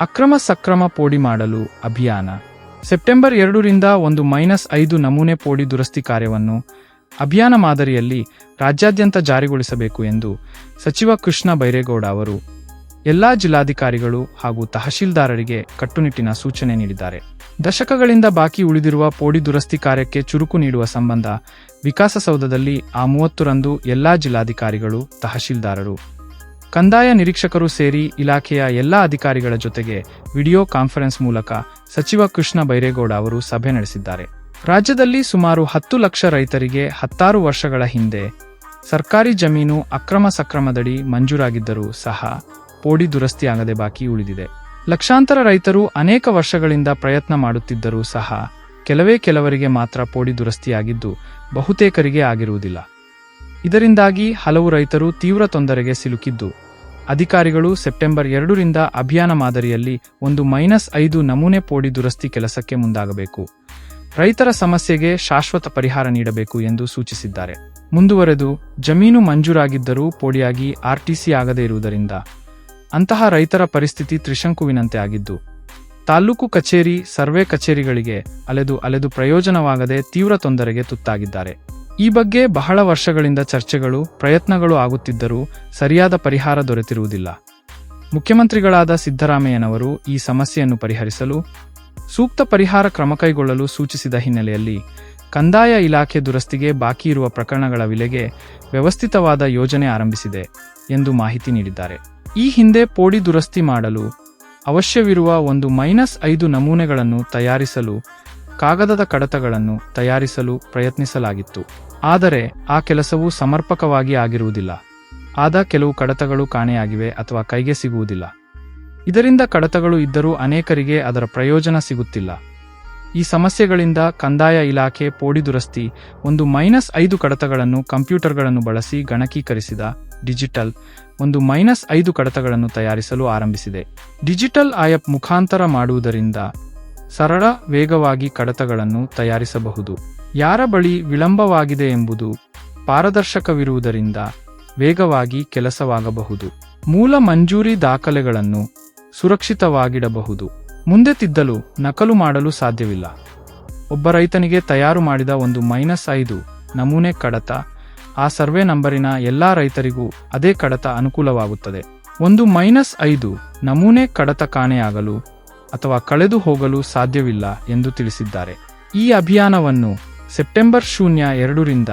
ಅಕ್ರಮ ಸಕ್ರಮ ಪೋಡಿ ಮಾಡಲು ಅಭಿಯಾನ. ಸೆಪ್ಟೆಂಬರ್ ಎರಡರಿಂದ ಒಂದು ಮೈನಸ್ ಐದು ನಮೂನೆ ಪೋಡಿ ದುರಸ್ತಿ ಕಾರ್ಯವನ್ನು ಅಭಿಯಾನ ಮಾದರಿಯಲ್ಲಿ ರಾಜ್ಯಾದ್ಯಂತ ಜಾರಿಗೊಳಿಸಬೇಕು ಎಂದು ಸಚಿವ ಕೃಷ್ಣ ಬೈರೇಗೌಡ ಅವರು ಎಲ್ಲಾ ಜಿಲ್ಲಾಧಿಕಾರಿಗಳು ಹಾಗೂ ತಹಶೀಲ್ದಾರರಿಗೆ ಕಟ್ಟುನಿಟ್ಟಿನ ಸೂಚನೆ ನೀಡಿದ್ದಾರೆ. ದಶಕಗಳಿಂದ ಬಾಕಿ ಉಳಿದಿರುವ ಪೋಡಿ ದುರಸ್ತಿ ಕಾರ್ಯಕ್ಕೆ ಚುರುಕು ನೀಡುವ ಸಂಬಂಧ ವಿಕಾಸಸೌಧದಲ್ಲಿ ಆ ಮೂವತ್ತರಂದು ಎಲ್ಲಾ ಜಿಲ್ಲಾಧಿಕಾರಿಗಳು, ತಹಶೀಲ್ದಾರರು ಕಂದಾಯ ನಿರೀಕ್ಷಕರು ಸೇರಿ ಇಲಾಖೆಯ ಎಲ್ಲ ಅಧಿಕಾರಿಗಳ ಜೊತೆಗೆ ವಿಡಿಯೋ ಕಾನ್ಫರೆನ್ಸ್ ಮೂಲಕ ಸಚಿವ ಕೃಷ್ಣ ಬೈರೇಗೌಡ ಅವರು ಸಭೆ ನಡೆಸಿದ್ದಾರೆ. ರಾಜ್ಯದಲ್ಲಿ ಸುಮಾರು ಹತ್ತು ಲಕ್ಷ ರೈತರಿಗೆ ಹತ್ತಾರು ವರ್ಷಗಳ ಹಿಂದೆ ಸರ್ಕಾರಿ ಜಮೀನು ಅಕ್ರಮ ಸಕ್ರಮದಡಿ ಮಂಜೂರಾಗಿದ್ದರೂ ಸಹ ಪೋಡಿ ದುರಸ್ತಿಯಾಗದೆ ಬಾಕಿ ಉಳಿದಿದೆ. ಲಕ್ಷಾಂತರ ರೈತರು ಅನೇಕ ವರ್ಷಗಳಿಂದ ಪ್ರಯತ್ನ ಮಾಡುತ್ತಿದ್ದರೂ ಸಹ ಕೆಲವೇ ಕೆಲವರಿಗೆ ಮಾತ್ರ ಪೋಡಿ ದುರಸ್ತಿಯಾಗಿದ್ದು ಬಹುತೇಕರಿಗೆ ಆಗಿರುವುದಿಲ್ಲ. ಇದರಿಂದಾಗಿ ಹಲವು ರೈತರು ತೀವ್ರ ತೊಂದರೆಗೆ ಸಿಲುಕಿದ್ದು. ಅಧಿಕಾರಿಗಳು ಸೆಪ್ಟೆಂಬರ್ ಎರಡರಿಂದ ಅಭಿಯಾನ ಮಾದರಿಯಲ್ಲಿ ಒಂದು ಮೈನಸ್ ಐದು ನಮೂನೆ ಪೋಡಿ ದುರಸ್ತಿ ಕೆಲಸಕ್ಕೆ ಮುಂದಾಗಬೇಕು. ರೈತರ ಸಮಸ್ಯೆಗೆ ಶಾಶ್ವತ ಪರಿಹಾರ ನೀಡಬೇಕು ಎಂದು ಸೂಚಿಸಿದ್ದಾರೆ. ಮುಂದುವರೆದು, ಜಮೀನು ಮಂಜೂರಾಗಿದ್ದರೂ ಪೋಡಿಯಾಗಿ ಆರ್ಟಿಸಿ ಆಗದೇ ಇರುವುದರಿಂದ ಅಂತಹ ರೈತರ ಪರಿಸ್ಥಿತಿ ತ್ರಿಶಂಕುವಿನಂತೆ ಆಗಿದ್ದು ತಾಲೂಕು ಕಚೇರಿ, ಸರ್ವೆ ಕಚೇರಿಗಳಿಗೆ ಅಲೆದು ಅಲೆದು ಪ್ರಯೋಜನವಾಗದೆ ತೀವ್ರ ತೊಂದರೆಗೆ ತುತ್ತಾಗಿದ್ದಾರೆ. ಈ ಬಗ್ಗೆ ಬಹಳ ವರ್ಷಗಳಿಂದ ಚರ್ಚೆಗಳು, ಪ್ರಯತ್ನಗಳು ಆಗುತ್ತಿದ್ದರೂ ಸರಿಯಾದ ಪರಿಹಾರ ದೊರೆತಿರುವುದಿಲ್ಲ. ಮುಖ್ಯಮಂತ್ರಿಗಳಾದ ಸಿದ್ದರಾಮಯ್ಯನವರು ಈ ಸಮಸ್ಯೆಯನ್ನು ಪರಿಹರಿಸಲು, ಸೂಕ್ತ ಪರಿಹಾರ ಕ್ರಮ ಕೈಗೊಳ್ಳಲು ಸೂಚಿಸಿದ ಹಿನ್ನೆಲೆಯಲ್ಲಿ ಕಂದಾಯ ಇಲಾಖೆ ದುರಸ್ತಿಗೆ ಬಾಕಿ ಇರುವ ಪ್ರಕರಣಗಳ ವಿಲೆಗೆ ವ್ಯವಸ್ಥಿತವಾದ ಯೋಜನೆ ಆರಂಭಿಸಿದೆ ಎಂದು ಮಾಹಿತಿ ನೀಡಿದ್ದಾರೆ. ಈ ಹಿಂದೆ ಪೋಡಿ ದುರಸ್ತಿ ಮಾಡಲು ಅವಶ್ಯವಿರುವ ಒಂದು ಮೈನಸ್ ಐದು ನಮೂನೆಗಳನ್ನು ತಯಾರಿಸಲು ಕಾಗದದ ಕಡತಗಳನ್ನು ತಯಾರಿಸಲು ಪ್ರಯತ್ನಿಸಲಾಗಿತ್ತು. ಆದರೆ ಆ ಕೆಲಸವು ಸಮರ್ಪಕವಾಗಿ ಆಗಿರುವುದಿಲ್ಲ. ಆದ ಕೆಲವು ಕಡತಗಳು ಕಾಣೆಯಾಗಿವೆ ಅಥವಾ ಕೈಗೆ ಸಿಗುವುದಿಲ್ಲ. ಇದರಿಂದ ಕಡತಗಳು ಇದ್ದರೂ ಅನೇಕರಿಗೆ ಅದರ ಪ್ರಯೋಜನ ಸಿಗುತ್ತಿಲ್ಲ. ಈ ಸಮಸ್ಯೆಗಳಿಂದ ಕಂದಾಯ ಇಲಾಖೆ ಪೋಡಿ ದುರಸ್ತಿ ಒಂದು ಮೈನಸ್ ಐದು ಕಡತಗಳನ್ನು ಕಂಪ್ಯೂಟರ್ಗಳನ್ನು ಬಳಸಿ ಗಣಕೀಕರಿಸಿದ ಡಿಜಿಟಲ್ ಒಂದು ಮೈನಸ್ ಐದು ಕಡತಗಳನ್ನು ತಯಾರಿಸಲು ಆರಂಭಿಸಿದೆ. ಡಿಜಿಟಲ್ ಆಯಪ್ ಮುಖಾಂತರ ಮಾಡುವುದರಿಂದ ಸರಳ, ವೇಗವಾಗಿ ಕಡತಗಳನ್ನು ತಯಾರಿಸಬಹುದು. ಯಾರ ಬಳಿ ವಿಳಂಬವಾಗಿದೆ ಎಂಬುದು ಪಾರದರ್ಶಕವಿರುವುದರಿಂದ ವೇಗವಾಗಿ ಕೆಲಸವಾಗಬಹುದು. ಮೂಲ ಮಂಜೂರಿ ದಾಖಲೆಗಳನ್ನು ಸುರಕ್ಷಿತವಾಗಿಡಬಹುದು. ಮುಂದೆ ತಿದ್ದಲು, ನಕಲು ಮಾಡಲು ಸಾಧ್ಯವಿಲ್ಲ. ಒಬ್ಬ ರೈತನಿಗೆ ತಯಾರು ಮಾಡಿದ ಒಂದು ಮೈನಸ್ ಐದು ನಮೂನೆ ಕಡತ, ಆ ಸರ್ವೆ ನಂಬರಿನ ಎಲ್ಲಾ ರೈತರಿಗೂ ಅದೇ ಕಡತ ಅನುಕೂಲವಾಗುತ್ತದೆ. ಒಂದು ಮೈನಸ್ ಐದು ನಮೂನೆ ಕಡತ ಕಾಣೆಯಾಗಲು ಅಥವಾ ಕಳೆದು ಹೋಗಲು ಸಾಧ್ಯವಿಲ್ಲ ಎಂದು ತಿಳಿಸಿದ್ದಾರೆ. ಈ ಅಭಿಯಾನವನ್ನು ಸೆಪ್ಟೆಂಬರ್ ಶೂನ್ಯ ಎರಡರಿಂದ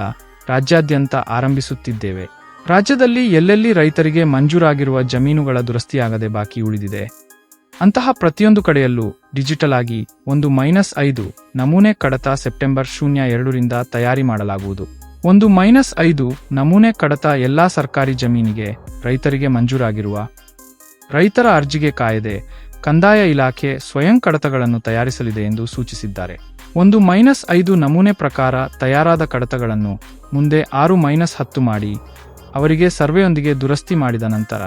ರಾಜ್ಯಾದ್ಯಂತ ಆರಂಭಿಸುತ್ತಿದ್ದೇವೆ. ರಾಜ್ಯದಲ್ಲಿ ಎಲ್ಲೆಲ್ಲಿ ರೈತರಿಗೆ ಮಂಜೂರಾಗಿರುವ ಜಮೀನುಗಳ ದುರಸ್ತಿಯಾಗದೆ ಬಾಕಿ ಉಳಿದಿದೆ. ಅಂತಹ ಪ್ರತಿಯೊಂದು ಕಡೆಯಲ್ಲೂ ಡಿಜಿಟಲ್ ಆಗಿ ಒಂದು ಮೈನಸ್ ಐದು ನಮೂನೆ ಕಡತ ಸೆಪ್ಟೆಂಬರ್ ಶೂನ್ಯ ಎರಡರಿಂದ ತಯಾರಿ ಮಾಡಲಾಗುವುದು. ಒಂದು ಮೈನಸ್ ಐದು ನಮೂನೆ ಕಡತ ಎಲ್ಲಾ ಸರ್ಕಾರಿ ಜಮೀನಿಗೆ ರೈತರಿಗೆ ಮಂಜೂರಾಗಿರುವ ರೈತರ ಅರ್ಜಿಗೆ ಕಾಯದೆ ಕಂದಾಯ ಇಲಾಖೆ ಸ್ವಯಂ ಕಡತಗಳನ್ನು ತಯಾರಿಸಲಿದೆ ಎಂದು ಸೂಚಿಸಿದ್ದಾರೆ. ಒಂದು ಮೈನಸ್ ಐದು ನಮೂನೆ ಪ್ರಕಾರ ತಯಾರಾದ ಕಡತಗಳನ್ನು ಮುಂದೆ ಆರು ಮೈನಸ್ ಹತ್ತು ಮಾಡಿ, ಅವರಿಗೆ ಸರ್ವೆಯೊಂದಿಗೆ ದುರಸ್ತಿ ಮಾಡಿದ ನಂತರ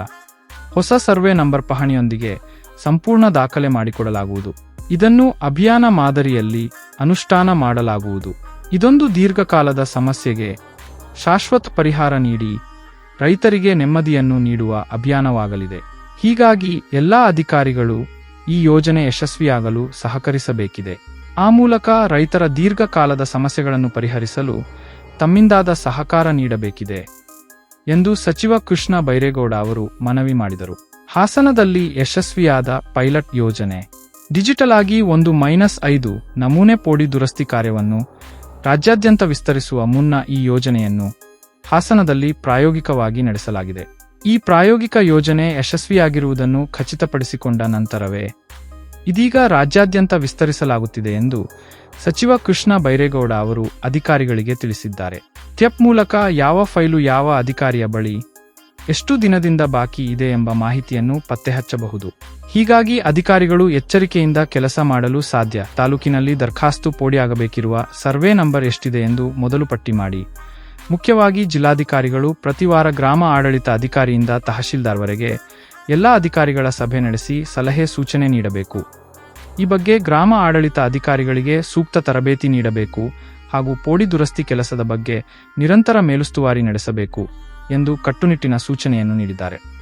ಹೊಸ ಸರ್ವೆ ನಂಬರ್ ಪಹಣಿಯೊಂದಿಗೆ ಸಂಪೂರ್ಣ ದಾಖಲೆ ಮಾಡಿಕೊಡಲಾಗುವುದು. ಇದನ್ನು ಅಭಿಯಾನ ಮಾದರಿಯಲ್ಲಿ ಅನುಷ್ಠಾನ ಮಾಡಲಾಗುವುದು. ಇದೊಂದು ದೀರ್ಘಕಾಲದ ಸಮಸ್ಯೆಗೆ ಶಾಶ್ವತ ಪರಿಹಾರ ನೀಡಿ ರೈತರಿಗೆ ನೆಮ್ಮದಿಯನ್ನು ನೀಡುವ ಅಭಿಯಾನವಾಗಲಿದೆ. ಹೀಗಾಗಿ ಎಲ್ಲಾ ಅಧಿಕಾರಿಗಳು ಈ ಯೋಜನೆ ಯಶಸ್ವಿಯಾಗಲು ಸಹಕರಿಸಬೇಕಿದೆ. ಆ ಮೂಲಕ ರೈತರ ದೀರ್ಘಕಾಲದ ಸಮಸ್ಯೆಗಳನ್ನು ಪರಿಹರಿಸಲು ತಮ್ಮಿಂದಾದ ಸಹಕಾರ ನೀಡಬೇಕಿದೆ ಎಂದು ಸಚಿವ ಕೃಷ್ಣ ಬೈರೇಗೌಡ ಅವರು ಮನವಿ ಮಾಡಿದರು. ಹಾಸನದಲ್ಲಿ ಯಶಸ್ವಿಯಾದ ಪೈಲಟ್ ಯೋಜನೆ. ಡಿಜಿಟಲ್ ಆಗಿ ಒಂದು ಮೈನಸ್ ಐದು ನಮೂನೆ ಪೋಡಿ ದುರಸ್ತಿ ಕಾರ್ಯವನ್ನು ರಾಜ್ಯಾದ್ಯಂತ ವಿಸ್ತರಿಸುವ ಮುನ್ನ ಈ ಯೋಜನೆಯನ್ನು ಹಾಸನದಲ್ಲಿ ಪ್ರಾಯೋಗಿಕವಾಗಿ ನಡೆಸಲಾಗಿದೆ. ಈ ಪ್ರಾಯೋಗಿಕ ಯೋಜನೆ ಯಶಸ್ವಿಯಾಗಿರುವುದನ್ನು ಖಚಿತಪಡಿಸಿಕೊಂಡ ನಂತರವೇ ಇದೀಗ ರಾಜ್ಯಾದ್ಯಂತ ವಿಸ್ತರಿಸಲಾಗುತ್ತಿದೆ ಎಂದು ಸಚಿವ ಕೃಷ್ಣ ಬೈರೇಗೌಡ ಅವರು ಅಧಿಕಾರಿಗಳಿಗೆ ತಿಳಿಸಿದ್ದಾರೆ. ತ್ಯಪ್ ಮೂಲಕ ಯಾವ ಫೈಲು ಯಾವ ಅಧಿಕಾರಿಯ ಬಳಿ ಎಷ್ಟು ದಿನದಿಂದ ಬಾಕಿ ಇದೆ ಎಂಬ ಮಾಹಿತಿಯನ್ನು ಪತ್ತೆಹಚ್ಚಬಹುದು. ಹೀಗಾಗಿ ಅಧಿಕಾರಿಗಳು ಎಚ್ಚರಿಕೆಯಿಂದ ಕೆಲಸ ಮಾಡಲು ಸಾಧ್ಯ. ತಾಲೂಕಿನಲ್ಲಿ ದರ್ಖಾಸ್ತು ಪೋಡಿಯಾಗಬೇಕಿರುವ ಸರ್ವೆ ನಂಬರ್ ಎಷ್ಟಿದೆ ಎಂದು ಮೊದಲು ಪಟ್ಟಿ ಮಾಡಿ. ಮುಖ್ಯವಾಗಿ ಜಿಲ್ಲಾಧಿಕಾರಿಗಳು ಪ್ರತಿವಾರ ಗ್ರಾಮ ಆಡಳಿತ ಅಧಿಕಾರಿಯಿಂದ ತಹಶೀಲ್ದಾರ್ವರೆಗೆ ಎಲ್ಲ ಅಧಿಕಾರಿಗಳ ಸಭೆ ನಡೆಸಿ ಸಲಹೆ ಸೂಚನೆ ನೀಡಬೇಕು. ಈ ಬಗ್ಗೆ ಗ್ರಾಮ ಆಡಳಿತ ಅಧಿಕಾರಿಗಳಿಗೆ ಸೂಕ್ತ ತರಬೇತಿ ನೀಡಬೇಕು ಹಾಗೂ ಪೋಡಿ ದುರಸ್ತಿ ಕೆಲಸದ ಬಗ್ಗೆ ನಿರಂತರ ಮೇಲುಸ್ತುವಾರಿ ನಡೆಸಬೇಕು ಎಂದು ಕಟ್ಟುನಿಟ್ಟಿನ ಸೂಚನೆಯನ್ನು ನೀಡಿದ್ದಾರೆ.